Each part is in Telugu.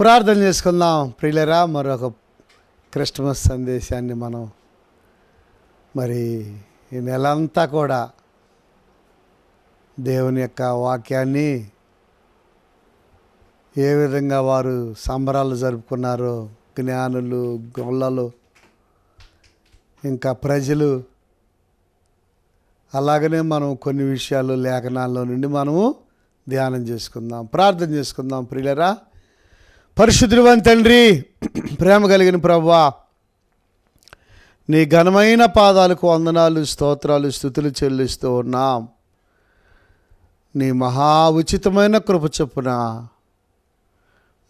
ప్రార్థన చేసుకుందాం. ప్రియులరా మరొక క్రిస్మస్ సందేశాన్ని మనం మరి ఈ నెలంతా కూడా దేవుని యొక్క వాక్యాన్ని ఏ విధంగా వారు సంబరాలు జరుపుకున్నారో జ్ఞానులు గొల్లలు ఇంకా ప్రజలు అలాగనే మనం కొన్ని విషయాలు లేఖనాల్లో నుండి మనము ధ్యానం చేసుకుందాం ప్రార్థన చేసుకుందాం. ప్రియులరా పరిశుద్ధుని తండ్రి ప్రేమ కలిగిన ప్రవ్వా నీ ఘనమైన పాదాలకు వందనాలు స్తోత్రాలు స్థుతులు చెల్లిస్తూ ఉన్నాం. నీ మహా ఉచితమైన కృప చొప్పున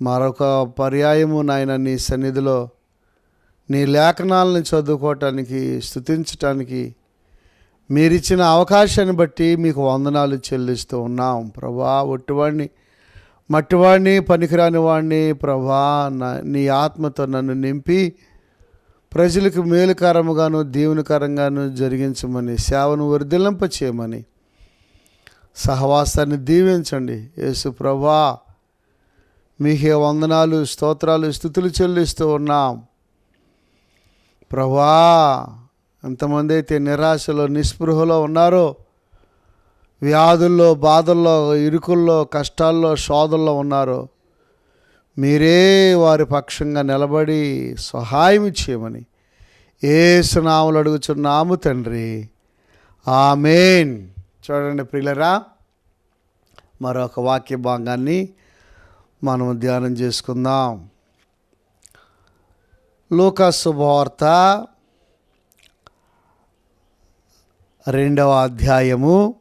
మరొక పర్యాయము నాయన నీ సన్నిధిలో నీ లేఖనాలను చదువుకోవటానికి స్థుతించటానికి మీరిచ్చిన అవకాశాన్ని బట్టి మీకు వందనాలు చెల్లిస్తూ ఉన్నాం. ప్రభా ఒట్టివాడిని మట్టివాడిని పనికిరాని వాడిని ప్రభా నీ ఆత్మతో నన్ను నింపి ప్రజలకు మేలుకరముగాను దీవెనకరంగాను జరిగించమని సేవను వర్ధిల్లింప చేయమని. సహవాసాన్ని దీవించండి. యేసు ప్రభా మీకే వందనాలు స్తోత్రాలు స్థుతులు చెల్లిస్తూ ఉన్నాం. ప్రభా ఎంతమంది అయితే నిరాశలో నిస్పృహలో ఉన్నారో వ్యాధుల్లో బాధల్లో ఇరుకుల్లో కష్టాల్లో శోధల్లో ఉన్నారో మీరే వారి పక్షంగా నిలబడి సహాయం చేయమని ఏ సునాములు అడుగుచున్నాము తండ్రి. ఆమెన్. చూడండి ప్రియులరా మరొక వాక్య భాగాన్ని మనం ధ్యానం చేసుకుందాం. లూకా శుభవార్త రెండవ అధ్యాయము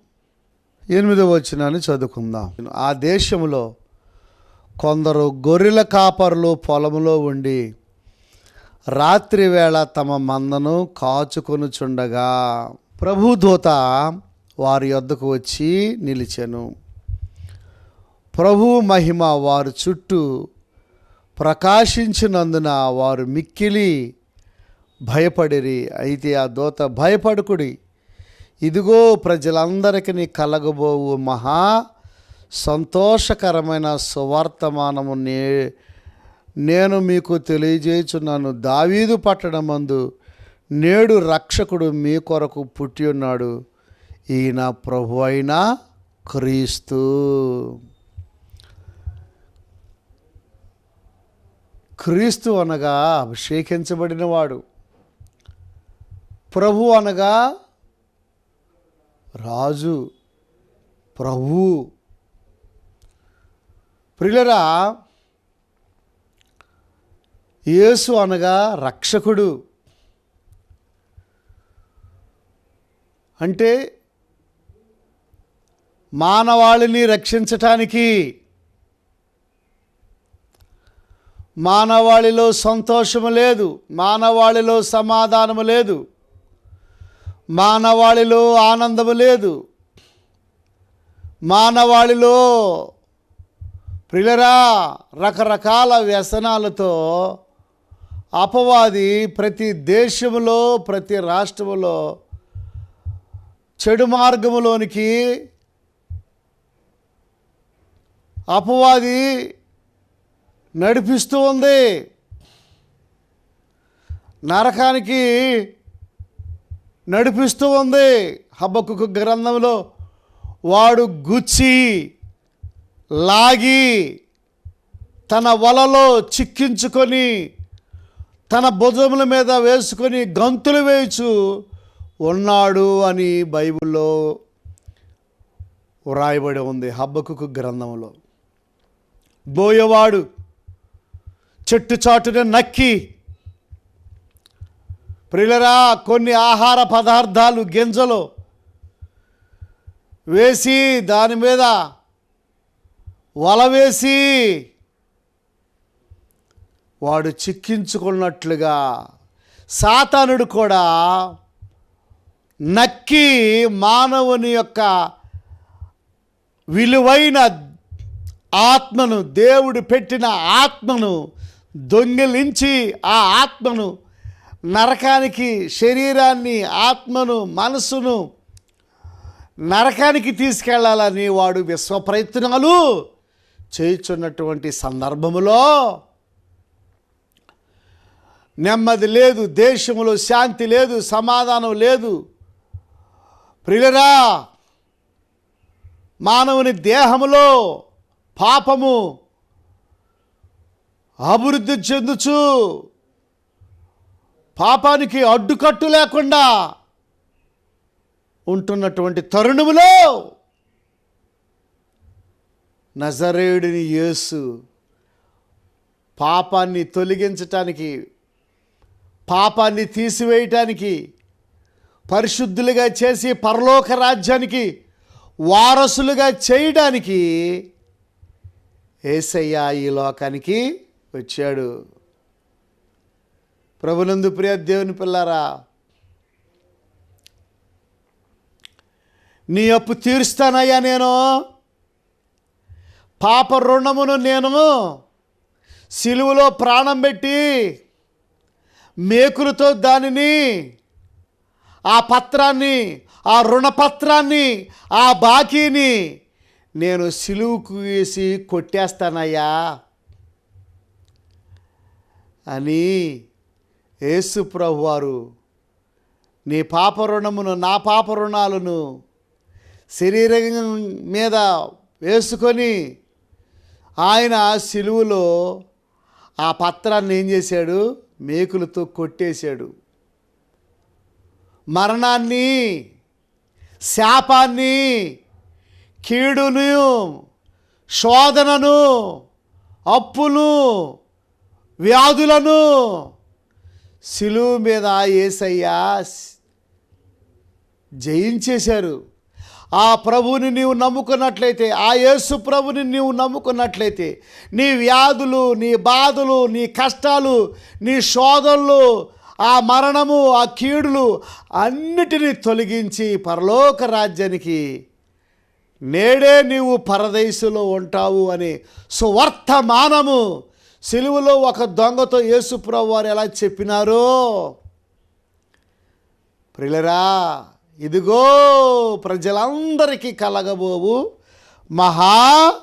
ఎనిమిదవ వచనాన్ని చదువుకుందాం. ఆ దేశంలో కొందరు గొర్రెల కాపరులు పొలంలో ఉండి రాత్రి వేళ తమ మందను కాచుకొనుచుండగా ప్రభుదూత వారి యొద్దకు వచ్చి నిలిచెను. ప్రభు మహిమ వారి చుట్టూ ప్రకాశించినందున వారు మిక్కిలి భయపడిరి. అయితే ఆ దూత భయపడుకుడి. ఇదిగో ప్రజలందరికీ కలగబోవు మహా సంతోషకరమైన సువార్తమానము నే నేను మీకు తెలియజేయుచున్నాను. దావీదు పట్టణమందు నేడు రక్షకుడు మీ కొరకు పుట్టి ఉన్నాడు. ఈయన ప్రభు అయిన క్రీస్తు. క్రీస్తు అనగా అభిషేకించబడినవాడు. ప్రభు అనగా రాజు ప్రభు. ప్రియులరా యేసు అనగా రక్షకుడు. అంటే మానవాళిని రక్షించటానికి మానవాళిలో సంతోషము లేదు మానవాళిలో సమాధానము లేదు. మానవాళిలో ఆనందము లేదు. మానవాళిలో ప్రిలరా రకరకాల వ్యసనాలతో అపవాది ప్రతి దేశములో ప్రతి రాష్ట్రములో చెడు మార్గములోనికి అపవాది నడిపిస్తూ ఉంది. నరకానికి నడిపిస్తూ ఉంది హబ్బకు గ్రంథంలో. వాడు గుచ్చి లాగి తన వలలో చిక్కించుకొని తన భుజముల మీద వేసుకొని గంతులు వేయచు ఉన్నాడు అని బైబిల్లో వ్రాయబడి ఉంది హబ్బకు గ్రంథంలో. బోయవాడు చెట్టు చాటున నక్కి ప్రిలరా కొన్ని ఆహార పదార్థాలు గింజలు వేసి దాని మీద వల వేసి వాడు చిక్కించుకున్నట్లుగా సాతానుడు కూడా నక్కి మానవుని యొక్క విలువైన ఆత్మను దేవుడు పెట్టిన ఆత్మను దొంగిలించి ఆ ఆత్మను నరకానికి శరీరాన్ని ఆత్మను మనసును నరకానికి తీసుకెళ్ళాలని వాడు విశ్వ ప్రయత్నాలు చేయుచున్నటువంటి సందర్భములో నెమ్మది లేదు దేశంలో శాంతి లేదు సమాధానం లేదు. ప్రియులరా మానవుని దేహములో పాపము అభివృద్ధి చెందుచు పాపానికి అడ్డుకట్టు లేకుండా ఉంటున్నటువంటి తరుణములో నజరేయుడిని యేసు పాపాన్ని తొలగించటానికి పాపాన్ని తీసివేయటానికి పరిశుద్ధులుగా చేసి పరలోక రాజ్యానికి వారసులుగా చేయడానికి ఏసయ్య ఈ లోకానికి వచ్చాడు. ప్రభునందు ప్రియ దేవుని పిల్లారా నీ అప్పు తీరుస్తానయ్యా నేను. పాప రుణమును నేను సిలువలో ప్రాణం పెట్టి మేకులతో దానిని ఆ పత్రాన్ని ఆ రుణపత్రాన్ని ఆ బాకీని నేను సిలువుకు వేసి కొట్టేస్తానయ్యా అని యేసు ప్రభువారు నీ పాప రుణమును నా పాప రుణాలను శరీరం మీద వేసుకొని ఆయన సిలువులో ఆ పత్రాన్ని ఏం చేశాడు? మేకులతో కొట్టేశాడు. మరణాన్ని శాపాన్ని కీడును శోధనను అప్పును వ్యాధులను సిలువు మీద ఏసయ్యా జయించేశారు. ఆ ప్రభువుని నీవు నమ్ముకున్నట్లయితే ఆ యేసు ప్రభుని నీవు నమ్ముకున్నట్లయితే నీ వ్యాధులు నీ బాధలు నీ కష్టాలు నీ శోధనలు ఆ మరణము ఆ కీడులు అన్నిటినీ తొలగించి పరలోక రాజ్యానికి నేడే నీవు పరదేశంలో ఉంటావు అని సువర్తమానము సెలువులో ఒక దొంగతో యేసుప్రభు వారు ఎలా చెప్పినారో? ప్రిలరా ఇదిగో ప్రజలందరికీ కలగబోవు మహా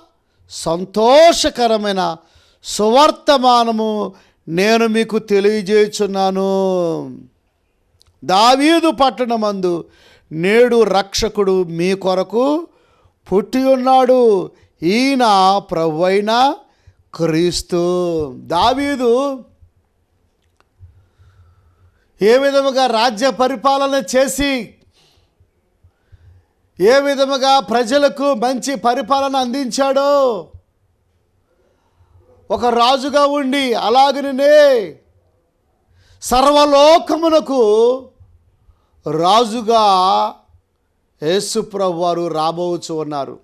సంతోషకరమైన సువర్తమానము నేను మీకు తెలియజేయుచున్నాను. దావీదు పట్టణమందు నేడు రక్షకుడు మీ కొరకు పుట్టి ఉన్నాడు. ఈయన ప్రభువైన క్రీస్తు దావీదు ఏ విధముగా రాజ్య పరిపాలన చేసి ఏ విధముగా ప్రజలకు మంచి పరిపాలన అందించాడో ఒక రాజుగా ఉండి అలాగనే సర్వలోకమునకు రాజుగా యేసుప్రభు వారు రాబోచు ఉన్నారు.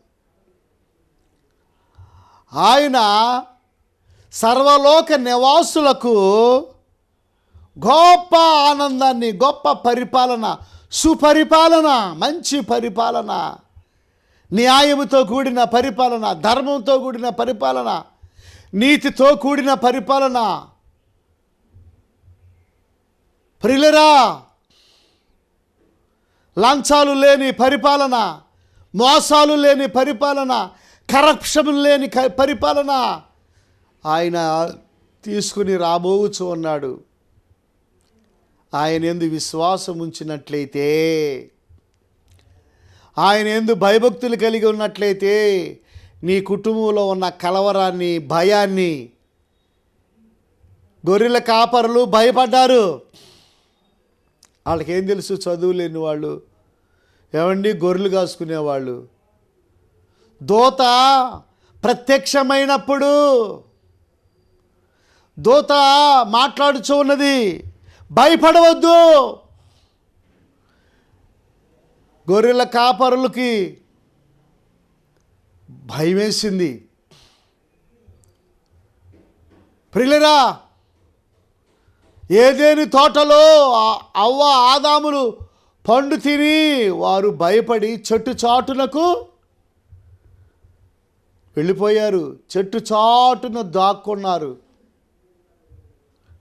ఆయన సర్వలోక నివాసులకు గొప్ప ఆనందాన్ని గొప్ప పరిపాలన సుపరిపాలన మంచి పరిపాలన న్యాయముతో కూడిన పరిపాలన ధర్మంతో కూడిన పరిపాలన నీతితో కూడిన పరిపాలన. ప్రిలరా లంచాలు లేని పరిపాలన మోసాలు లేని పరిపాలన కరప్షన్ లేని క- పరిపాలన. ఆయన తీసుకుని రాబోవచ్చు ఉన్నాడు ఆయన ఎందు విశ్వాసం ఉంచినట్లయితే ఆయన ఎందు భయభక్తులు కలిగి ఉన్నట్లయితే నీ కుటుంబంలో ఉన్న కలవరాన్ని భయాన్ని గొర్రెల కాపరులు భయపడ్డారు. వాళ్ళకేం తెలుసు చదువు లేని వాళ్ళు ఏమండి గొర్రెలు కాసుకునేవాళ్ళు. దోత ప్రత్యక్షమైనప్పుడు దూత మాట్లాడుచు ఉన్నది. భయపడవద్దు. గొర్రెల కాపరులకి భయం వేసింది ప్రిలరా ఏదేని తోటలో అవ్వ ఆదాములు పండు తిని వారు భయపడి చెట్టు చాటునకు వెళ్ళిపోయారు. చెట్టు చాటున దాక్కున్నారు.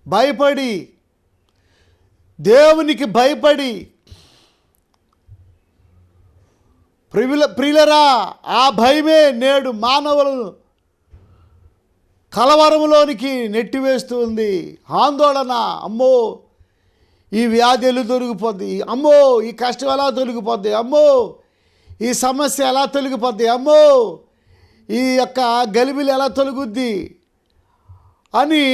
భయపడి దేవునికి భయపడి ప్రియుల ప్రియులరా ఆ భయమే నేడు మానవులను కలవరంలోనికి నెట్టివేస్తుంది ఆందోళన అమ్మో ఈ వ్యాధులు తొలగిపోద్ది? అమ్మో ఈ కష్టం ఎలా తొలగిపోద్ది? అమ్మో ఈ సమస్య ఎలా తొలగిపోద్ది? అమ్మో ఈ యొక్క గలిబిలు ఎలా తొలగుద్ది? అని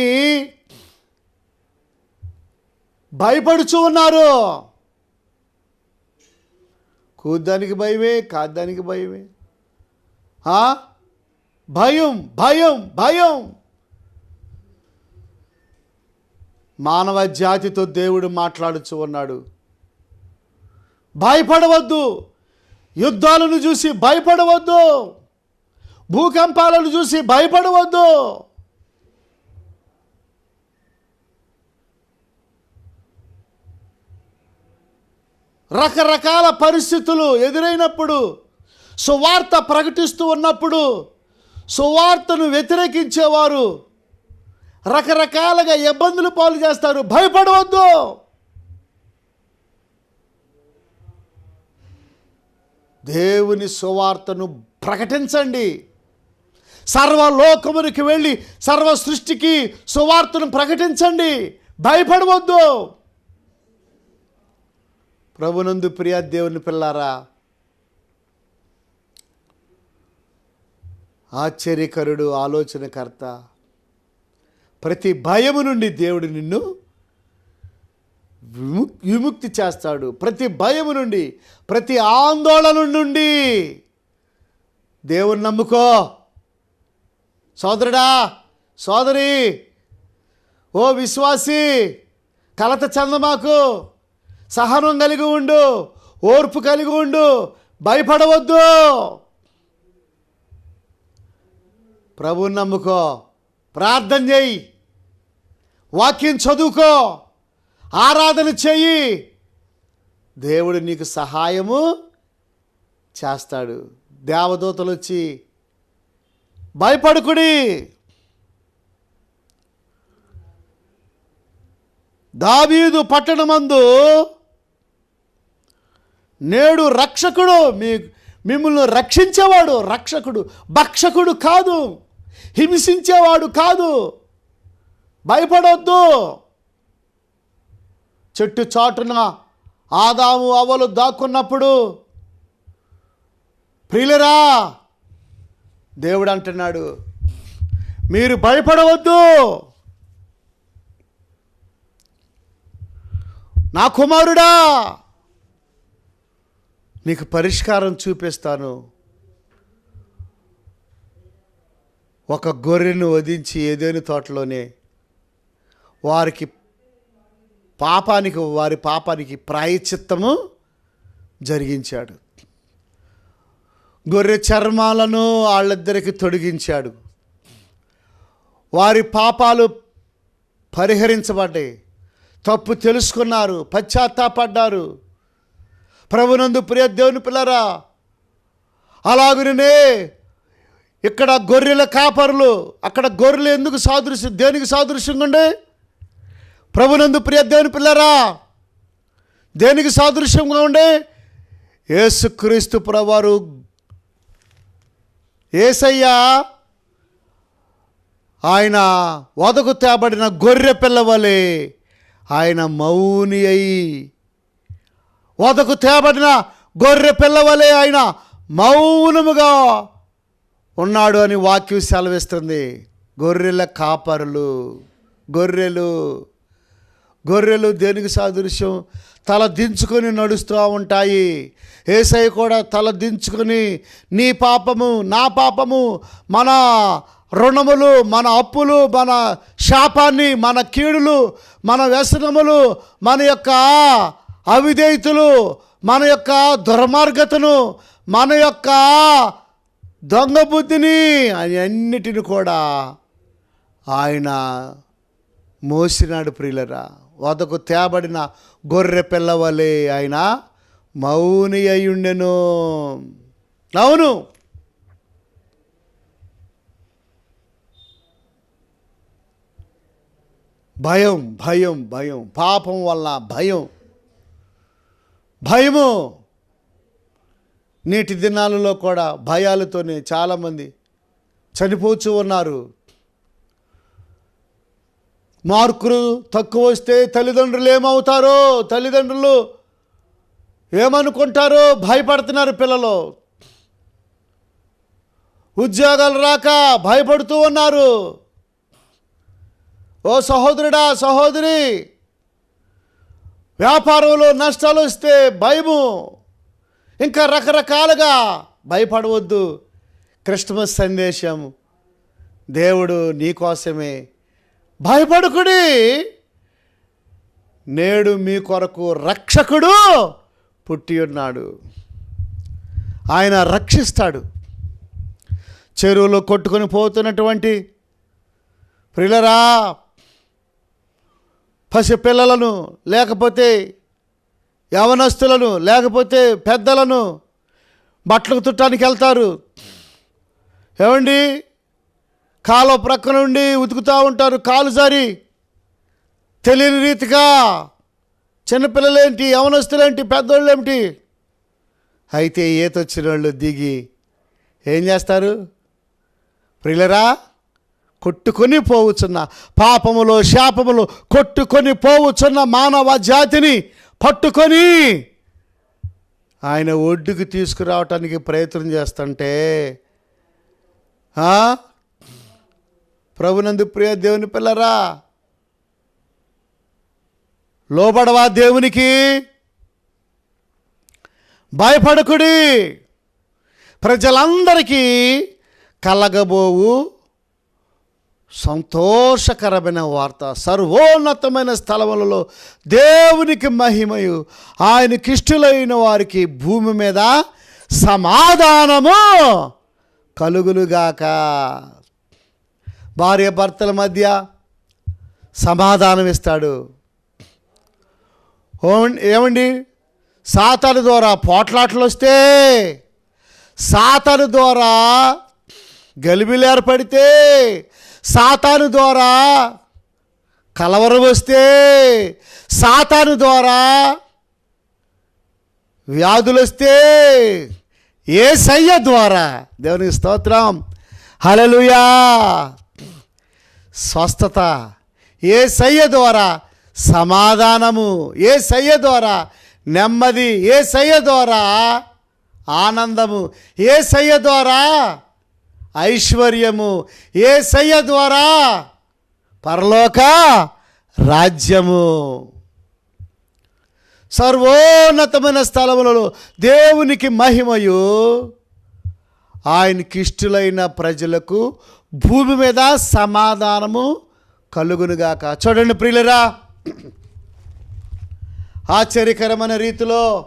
భయపడుచు ఉన్నారు. కూద్దానికి భయమే కాద్దానికి భయమే. భయం భయం భయం. మానవ జాతితో దేవుడు మాట్లాడుచు ఉన్నాడు. భయపడవద్దు. యుద్ధాలను చూసి భయపడవద్దు. భూకంపాలను చూసి భయపడవద్దు. రకరకాల పరిస్థితులు ఎదురైనప్పుడు సువార్త ప్రకటిస్తూ ఉన్నప్పుడు సువార్తను వ్యతిరేకించేవారు రకరకాలుగా ఇబ్బందులు పాలు చేస్తారు. భయపడవద్దు! దేవుని సువార్తను ప్రకటించండి. సర్వలోకమునికి వెళ్ళి సర్వ సృష్టికి సువార్తను ప్రకటించండి. భయపడవద్దు! ప్రభునందు ప్రియ దేవుని పిల్లారా ఆశ్చర్యకరుడు ఆలోచనకర్త ప్రతి భయము నుండి దేవుడు నిన్ను విముక్తి చేస్తాడు. ప్రతి భయము నుండి ప్రతి ఆందోళన నుండి. దేవుని నమ్ముకో. సోదరుడా సోదరి ఓ విశ్వాసి కలత చందమాకు. సహనం కలిగి ఉండు ఓర్పు కలిగి ఉండు భయపడవద్దు. ప్రభుని నమ్ముకో ప్రార్థన చేయి వాక్యం చదువుకో ఆరాధన చెయ్యి దేవుడు నీకు సహాయము చేస్తాడు. దేవదూతలు వచ్చి భయపడుకుడి. దావీదు పట్టణమందు నేడు రక్షకుడు మీ మిమ్మల్ని రక్షించేవాడు రక్షకుడు భక్షకుడు కాదు హింసించేవాడు కాదు. భయపడొద్దు. చెట్టు చాటున ఆదాము అవలు దాక్కున్నప్పుడు ప్రియులరా దేవుడు అంటున్నాడు మీరు భయపడవద్దు. నా కుమారుడా నీకు పరిష్కారం చూపిస్తాను. ఒక గొర్రెను వధించి ఏదేని తోటలోనే వారికి పాపానికి వారి పాపానికి ప్రాయచిత్తము జరిగించాడు. గొర్రె చర్మాలను వాళ్ళిద్దరికి తొడిగించాడు. వారి పాపాలు పరిహరించబడ్డాయి. తప్పు తెలుసుకున్నారు పశ్చాత్తాపడ్డారు. ప్రభునందు ప్రియ దేవుని పిల్లరా అలాగునే ఇక్కడ గొర్రెల కాపరులు అక్కడ గొర్రెలు ఎందుకు సాదృశ్యం దేనికి సాదృశ్యంగా ఉండే? ప్రభునందు ప్రియ దేవుని పిల్లరా దేనికి సాదృశ్యంగా ఉండే? యేసుక్రీస్తు ప్రవారు ఏసయ్యా ఆయన వదకు తేబడిన గొర్రె పిల్లవలే ఆయన మౌని అయి వదకు తేబడిన గొర్రె పిల్లవలే ఆయన మౌనముగా ఉన్నాడు అని వాక్యం సెలవిస్తుంది. గొర్రెల కాపరులు గొర్రెలు గొర్రెలు దేనికి సాదృశ్యం? తల దించుకొని నడుస్తూ ఉంటాయి. ఏసై కూడా తల దించుకొని నీ పాపము నా పాపము మన రుణములు మన అప్పులు మన శాపాన్ని మన కీడులు మన వ్యసనములు మన యొక్క అవిధేయతలు మన యొక్క దుర్మార్గతను మన యొక్క దొంగ బుద్ధిని అని అన్నిటిని కూడా ఆయన మోసినాడు ప్రియులరా. వదకు తేబడిన గొర్రె పిల్లవలే ఆయన మౌని అయ్యుండెను. అవును. భయం భయం భయం పాపం వల్ల భయం. భయము. నేటి దినాలలో కూడా భయాలతోనే చాలామంది చనిపోతూ ఉన్నారు. మార్కులు తక్కువ వస్తే తల్లిదండ్రులు ఏమవుతారో తల్లిదండ్రులు ఏమనుకుంటారో భయపడుతున్నారు పిల్లలు. ఉద్యోగాలు రాక భయపడుతూ ఉన్నారు. ఓ సహోదరుడా సహోదరి వ్యాపారంలో నష్టాలు వస్తే భయము. ఇంకా రకరకాలుగా భయపడవద్దు. క్రిస్మస్ సందేశం. దేవుడు నీకోసమే భయపడుకుని నేడు మీ కొరకు రక్షకుడు పుట్టి ఉన్నాడు. ఆయన రక్షిస్తాడు. చెరువులో కొట్టుకొని పోతున్నటువంటి ప్రిలరా పసిపిల్లలను లేకపోతే యవనస్తులను లేకపోతే పెద్దలను బట్టలు తుట్టడానికి వెళ్తారు. ఏమండి? కాలువ ప్రక్క నుండి ఉతుకుతూ ఉంటారు. కాలు జారి తెలియని రీతిగా చిన్నపిల్లలేంటి యవనస్తులేంటి పెద్దోళ్ళేంటి? అయితే ఈత వచ్చిన వాళ్ళు దిగి ఏం చేస్తారు? ప్రియులరా కొట్టుకొని పోవుచున్న పాపములు శాపములు కొట్టుకొని పోవుచున్న మానవ జాతిని పట్టుకొని ఆయన ఒడ్డుకు తీసుకురావటానికి ప్రయత్నం చేస్తుంటే ప్రభునందు ప్రియ దేవుని పిల్లరా లోబడవా దేవునికి? భయపడకుడి. ప్రజలందరికీ కలగబోవు సంతోషకరమైన వార్త సర్వోన్నతమైన స్థలములలో దేవునికి మహిమయు. ఆయనకిష్టులైన వారికి భూమి మీద సమాధానము కలుగులుగాక భార్య భర్తల మధ్య సమాధానం ఇస్తాడు. ఓం- ఏమండి? సాతాను ద్వారా పోట్లాటలు వస్తే సాతాను ద్వారా గలిబిలు ఏర్పడితే సాతాను ద్వారా కలవరం వస్తే సాతాను ద్వారా వ్యాధులు వస్తే ఏ సయ్య ద్వారా దేవునికి స్తోత్రం. హలలుయా స్వస్థత. ఏ సయ్య ద్వారా సమాధానము. ఏ సయ్య ద్వారా నెమ్మది. ఏ సయ్య ద్వారా ఆనందము. ఏ సయ్య ద్వారా ఐశ్వర్యము ఏ సయ్య ద్వారా పరలోక రాజ్యము. సర్వోన్నతమైన స్థలములలో దేవునికి మహిమయు. ఆయనకి ఇష్టలైన ప్రజలకు భూమి మీద సమాధానము కలుగునుగాక. చూడండి ప్రియులరా ఆశ్చర్యకరమైన రీతిలో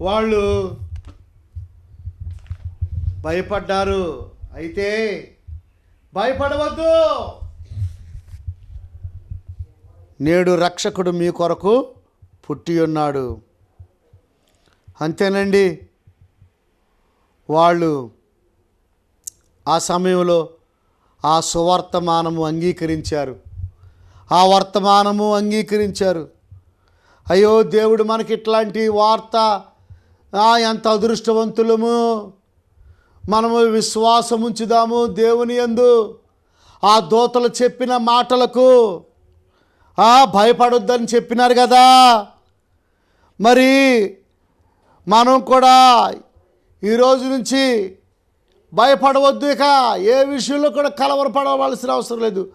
వాళ్ళు భయపడ్డారు. అయితే భయపడవద్దు. నేడు రక్షకుడు మీ కొరకు పుట్టి ఉన్నాడు. అంతేనండి. వాళ్ళు ఆ సమయంలో ఆ సువర్తమానము అంగీకరించారు. ఆ వర్తమానము అంగీకరించారు. అయ్యో దేవుడు మనకి ఇట్లాంటి వార్త ఎంత అదృష్టవంతులము. మనము విశ్వాసం ఉంచుదాము దేవుని యందు. ఆ దోతలు చెప్పిన మాటలకు భయపడొద్దని చెప్పినారు కదా. మరి మనం కూడా ఈరోజు నుంచి భయపడవద్దు ఇక. ఏ విషయంలో కూడా కలవరపడవలసిన అవసరం లేదు.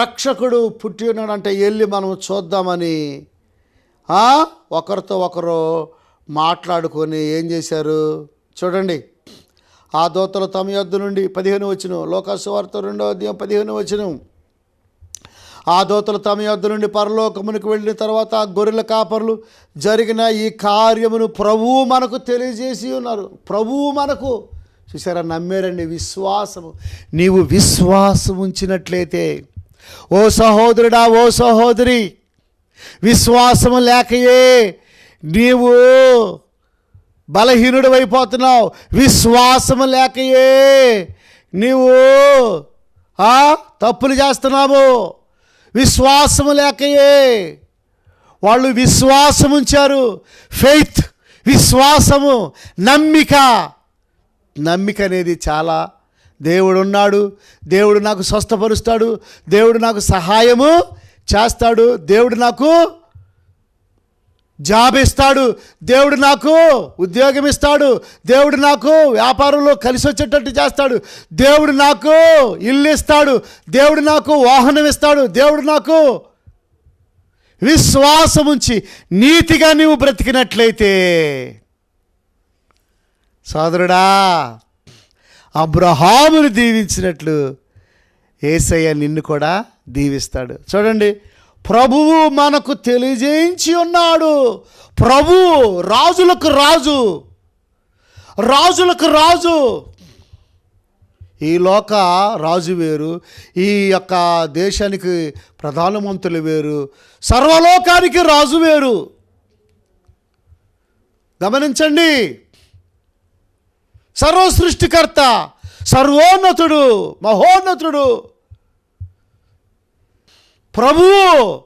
రక్షకుడు పుట్టి ఉన్నాడంటే వెళ్ళి మనం చూద్దామని ఒకరితో ఒకరు మాట్లాడుకొని ఏం చేశారు? చూడండి. ఆ దోతలు తమ యొద్ నుండి పదిహేను వచ్చిన. లోకాసువార్త రెండో అధ్యాయం పదిహేను వచ్చిన. ఆ దోతలు తమ యొద్ద నుండి పరలోకమునికి వెళ్ళిన తర్వాత ఆ గొర్రెల కాపర్లు జరిగిన ఈ కార్యమును ప్రభువు మనకు తెలియజేసి ఉన్నారు. ప్రభువు మనకు. చూసారా నమ్మేరండి విశ్వాసము. నీవు విశ్వాసం ఉంచినట్లయితే ఓ సహోదరుడా ఓ సహోదరి విశ్వాసము లేకయే నీవు బలహీనుడు అయిపోతున్నావు. విశ్వాసము లేకయే. నీవు ఆ, తప్పులు చేస్తున్నావు. విశ్వాసము లేకయే. వాళ్ళు విశ్వాసం ఉంచారు. ఫెయిత్ విశ్వాసము నమ్మిక. నమ్మిక అనేది చాలా దేవుడు ఉన్నాడు. దేవుడు నాకు స్వస్థపరుస్తాడు. దేవుడు నాకు సహాయము చేస్తాడు. దేవుడు నాకు జాబ్ ఇస్తాడు దేవుడు నాకు ఉద్యోగం ఇస్తాడు దేవుడు నాకు వ్యాపారంలో కలిసి వచ్చేటట్టు చేస్తాడు. దేవుడు నాకు ఇల్లు ఇస్తాడు దేవుడు నాకు వాహనం ఇస్తాడు దేవుడు నాకు విశ్వాసం ఉంచి నీతిగా నీవు బ్రతికినట్లయితే. సోదరుడా అబ్రహామును దీవించినట్లు ఏసయ్య నిన్ను కూడా దీవిస్తాడు. చూడండి ప్రభువు మనకు తెలియజేయించి ఉన్నాడు. ప్రభువు రాజులకు రాజు. రాజులకు రాజు. ఈ లోక రాజు వేరు. ఈ యొక్క దేశానికి ప్రధానమంత్రులు వేరు. సర్వలోకానికి రాజు వేరు. గమనించండి. సర్వ సృష్టికర్త సర్వోన్నతుడు మహోన్నతుడు. ప్రభువు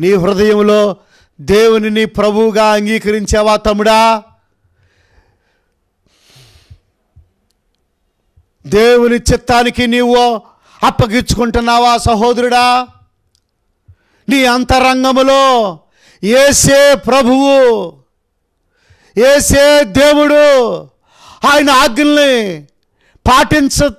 నీ హృదయంలో దేవుని నీ ప్రభువుగా అంగీకరించావా తమ్ముడా? దేవుని చిత్తానికి నీవు అప్పగించుకుంటున్నావా సహోదరుడా? నీ అంతరంగములో ఏసే ప్రభువు ఏసే దేవుడు ఆయన ఆజ్ఞల్ని పాటించ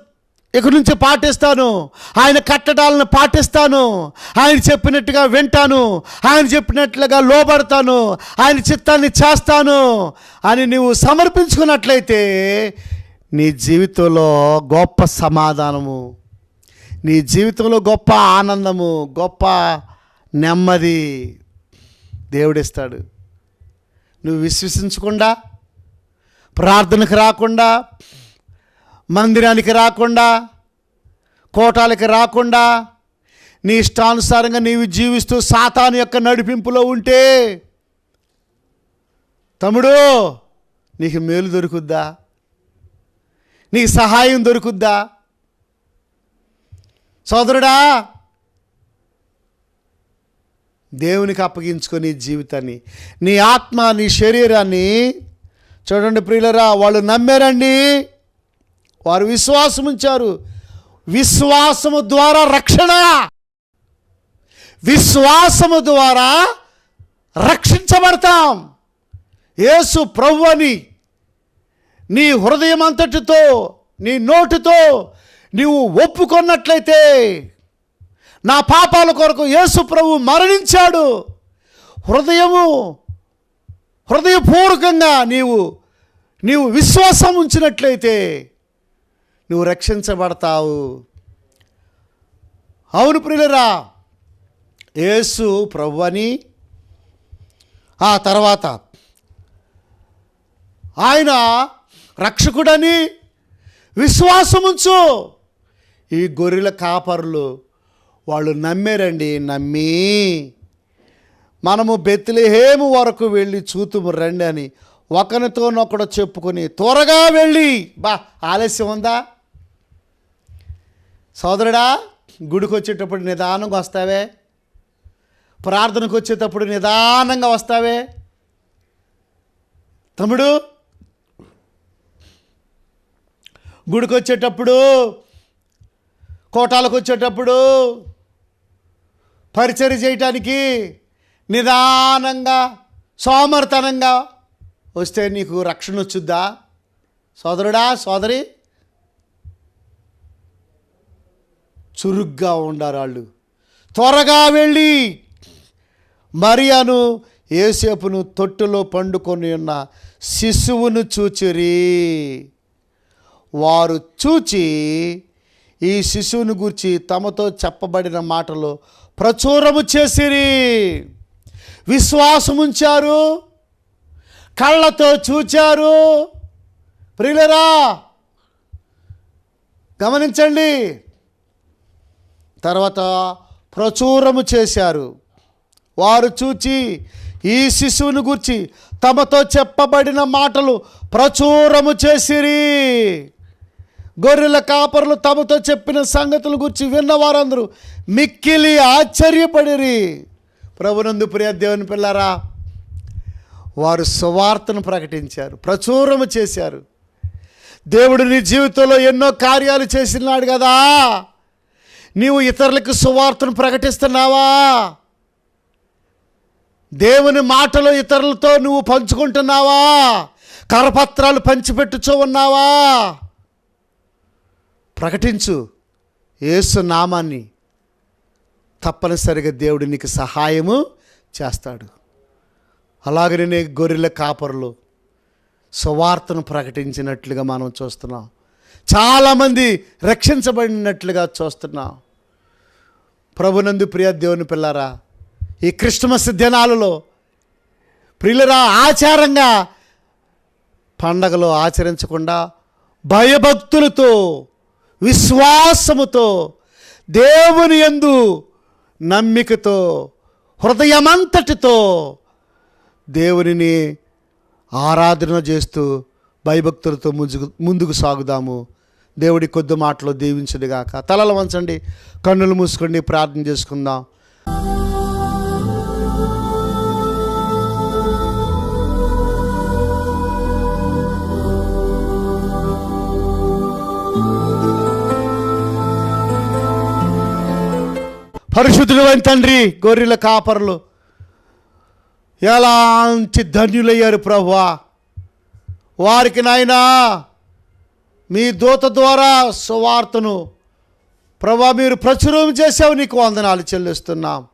ఇక్కడి నుంచి పాటిస్తాను. ఆయన కట్టడాలను పాటిస్తాను. ఆయన చెప్పినట్టుగా వింటాను. ఆయన చెప్పినట్లుగా లోబడతాను. ఆయన చిత్తాన్ని చేస్తాను. అని నువ్వు సమర్పించుకున్నట్లయితే నీ జీవితంలో గొప్ప సమాధానము నీ జీవితంలో గొప్ప ఆనందము గొప్ప నెమ్మది దేవుడిస్తాడు. నువ్వు విశ్వసించకుండా ప్రార్థనకు రాకుండా మందిరానికి రాకుండా కోటాలకి రాకుండా నీ ఇష్టానుసారంగా నీవు జీవిస్తూ సాతాను యొక్క నడిపింపులో ఉంటే తమ్ముడు నీకు మేలు దొరుకుద్దా? నీకు సహాయం దొరుకుద్దా? సోదరుడా దేవునికి అప్పగించుకొని జీవితాన్ని నీ ఆత్మ నీ శరీరాన్ని చూడండి ప్రియులరా వాళ్ళు నమ్మారండి. వారు విశ్వాసం ఉంచారు విశ్వాసము ద్వారా రక్షణ. విశ్వాసము ద్వారా రక్షించబడతాం. యేసు ప్రభు అని నీ హృదయం అంతటితో నీ నోటితో నీవు ఒప్పుకున్నట్లయితే నా పాపాల కొరకు యేసు ప్రభు మరణించాడు. హృదయము హృదయపూర్వకంగా నీవు నీవు విశ్వాసం ఉంచినట్లయితే నువ్వు రక్షించబడతావు. అవును ప్రియులరా యేసు ప్రభు అని ఆ తర్వాత ఆయన రక్షకుడని విశ్వాసముంచు ఈ గొర్రెల కాపరులు వాళ్ళు నమ్మారండి నమ్మి. మనము బెత్తిలేహేము వరకు వెళ్ళి చూతుము రండి అని ఒకరితోనొకడు చెప్పుకొని త్వరగా వెళ్ళి. బా ఆలస్యం ఉందా? సోదరుడా గుడికి వచ్చేటప్పుడు నిదానంగా వస్తావే? ప్రార్థనకు వచ్చేటప్పుడు నిదానంగా వస్తావే? తమ్ముడు గుడికి వచ్చేటప్పుడు కోటాలకు వచ్చేటప్పుడు పరిచయం చేయటానికి నిదానంగా సోమర్తనంగా వస్తే నీకు రక్షణ వచ్చుద్దా? సోదరుడా సోదరి చురుగ్గా ఉండారు వాళ్ళు. త్వరగా వెళ్ళి మరియాను ఏసేపును తొట్టులో పండుకొని ఉన్న శిశువును చూచిరి. వారు చూచి ఈ శిశువుని గురించి తమతో చెప్పబడిన మాటలు ప్రచురము చేసిరి. విశ్వాసముంచారు కళ్ళతో చూచారు. ప్రియులరా గమనించండి. తర్వాత ప్రచురము చేశారు. వారు చూచి ఈ శిశువుని గూర్చి తమతో చెప్పబడిన మాటలు ప్రచురము చేసిరి. గొర్రెల కాపరులు తమతో చెప్పిన సంగతుల గురించి విన్నవారందరూ మిక్కిలి ఆశ్చర్యపడిరి. ప్రభునందు ప్రియ దేవుని పిల్లరా వారు సువార్తను ప్రకటించారు ప్రచురము చేశారు. దేవుడు నీ జీవితంలో ఎన్నో కార్యాలు చేసినాడు కదా. నీవు ఇతరులకు సువార్తను ప్రకటిస్తున్నావా? దేవుని మాటలు ఇతరులతో నువ్వు పంచుకుంటున్నావా? కరపత్రాలు పంచిపెట్టుచూ ఉన్నావా? ప్రకటించు ఏసు నామాన్ని. తప్పనిసరిగా దేవుడు నీకు సహాయము చేస్తాడు. అలాగనే గొర్రెల కాపరులు సువార్తను ప్రకటించినట్లుగా మనం చూస్తున్నాం. చాలామంది రక్షించబడినట్లుగా చూస్తున్నాం. ప్రభునందు ప్రియ దేవుని పిల్లారా ఈ క్రిస్టమస్ దినాలలో ప్రియులరా ఆచారంగా పండగలు ఆచరించకుండా భయభక్తులతో విశ్వాసముతో దేవుని యందు నమ్మికతో హృదయమంతటితో దేవునిని ఆరాధన చేస్తూ భయభక్తులతో ముందుకు ముందుకు సాగుదాము. దేవుడి కొద్ది మాటలో దీవించడుగాక తలలు వంచండి కన్నులు మూసుకోండి ప్రార్థన చేసుకుందాం. పరిశుద్ధులు అని తండ్రి గొర్రెల కాపరులు ఎలాంటి ధన్యులయ్యారు ప్రభా వారికి నాయనా మీ దూత ద్వారా సువార్తను ప్రభా మీరు ప్రచురం చేసావు నీకు వందనాలు చెల్లిస్తున్నాం.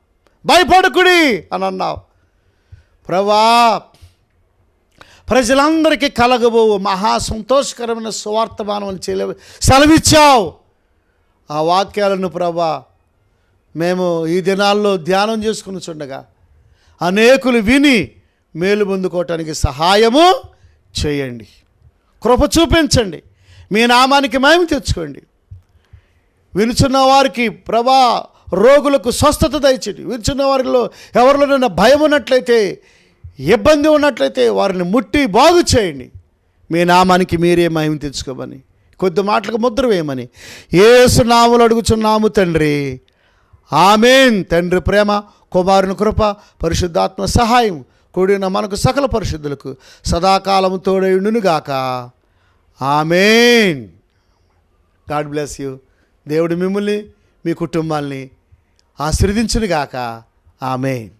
భయపడకుడి అని అన్నావు. ప్రభా ప్రజలందరికీ కలగబోవు మహా సంతోషకరమైన సువార్తమానం చెల సెలవిచ్చావు. ఆ వాక్యాలను ప్రభా మేము ఈ దినాల్లో ధ్యానం చేసుకుని చుండగా అనేకులు విని మేలు పొందుకోవటానికి సహాయము చేయండి. కృప చూపించండి. మీ నామానికి మహిమ తెచ్చుకోండి. వినుచున్న వారికి ప్రభా రోగులకు స్వస్థత దయచేయండి. వినుచున్న వారిలో ఎవరిలోనైనా భయం ఉన్నట్లయితే ఇబ్బంది ఉన్నట్లయితే వారిని ముట్టి బాగు చేయండి. మీ నామానికి మీరే మహిమ తెచ్చుకోమని కొద్ది మాటలకు ముద్ర వేయమని ఏసు నాములు అడుగుచున్నాము తండ్రి. ఆమెన్. తండ్రి ప్రేమ కుమారుని కృప పరిశుద్ధాత్మ సహాయం కూడిన మనకు సకల పరిశుద్ధులకు సదాకాలము తోడైండునుగాక ఆమెన్. God bless you. దేవుడు మిమ్మల్ని మీ కుటుంబాల్ని ఆశీర్వదించునుగాక. ఆమెన్.